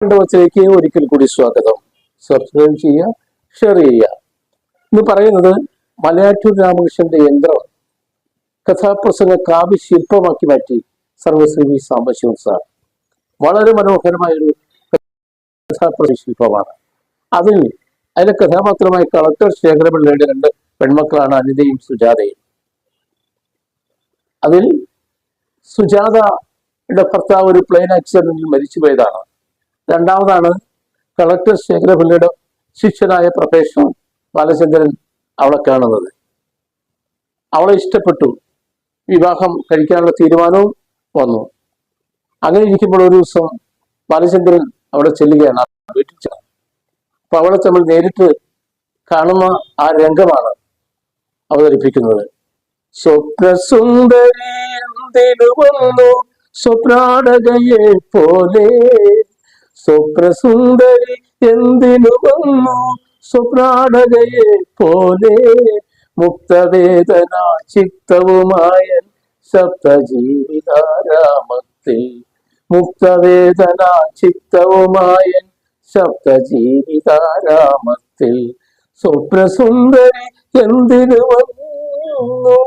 വച്ചിലേക്ക് ഒരിക്കൽ കൂടി സ്വാഗതം. സബ്സ്ക്രൈബ് ചെയ്യുക ഷെയർ ചെയ്യുക. ഇന്ന് പറയുന്നത് മലയാറ്റൂർ രാമകൃഷ്ണന്റെ യന്ത്രം. കഥാപ്രസംഗ കാവ്യ ശില്പമാക്കി മാറ്റി സർവശ്രീ സാംബശിവൻ സാർ. വളരെ മനോഹരമായ ഒരു കഥാപ്രസംഗ ശില്പമാണ്. അതിൽ അതിലെ കഥാപാത്രമായ കളക്ടർ ശേഖരപിള്ളയുടെ രണ്ട് പെൺമക്കളാണ് അനിതയും സുജാതയും. അതിൽ സുജാതയുടെ ഭർത്താവ് ഒരു പ്ലെയിൻ ആക്സിഡന്റിൽ മരിച്ചുപോയതാണ്. രണ്ടാമതാണ് കളക്ടർ ശേഖരപിള്ളയുടെ ശിഷ്യനായ പ്രൊഫഷണൽ ബാലചന്ദ്രൻ അവളെ കാണുന്നത്. അവളെ ഇഷ്ടപ്പെട്ടു. വിവാഹം കഴിക്കാനുള്ള തീരുമാനവും വന്നു. അങ്ങനെ ഇരിക്കുമ്പോൾ ഒരു ദിവസം ബാലചന്ദ്രൻ അവിടെ ചെല്ലുകയാണ്. വീട്ടിൽ. അപ്പൊ അവളെ തമ്മിൽ നേരിട്ട് കാണുന്ന ആ രംഗമാണ് അവതരിപ്പിക്കുന്നത്. സ്വപ്നസുന്ദരി സ്വപ്നാടകയെ പോലെ സ്വപ്നസുന്ദരി എന്തിനു വന്നു? സ്വപ്നാടകയെ പോലെ മുക്തവേദന ചിത്തവുമായ സപ്തജീവിതാരാമത്തിൽ മുക്തവേദന ചിത്തവുമായ സപ്തജീവിതാരാമത്തെ സ്വപ്നസുന്ദരി എന്തിനു വന്നു?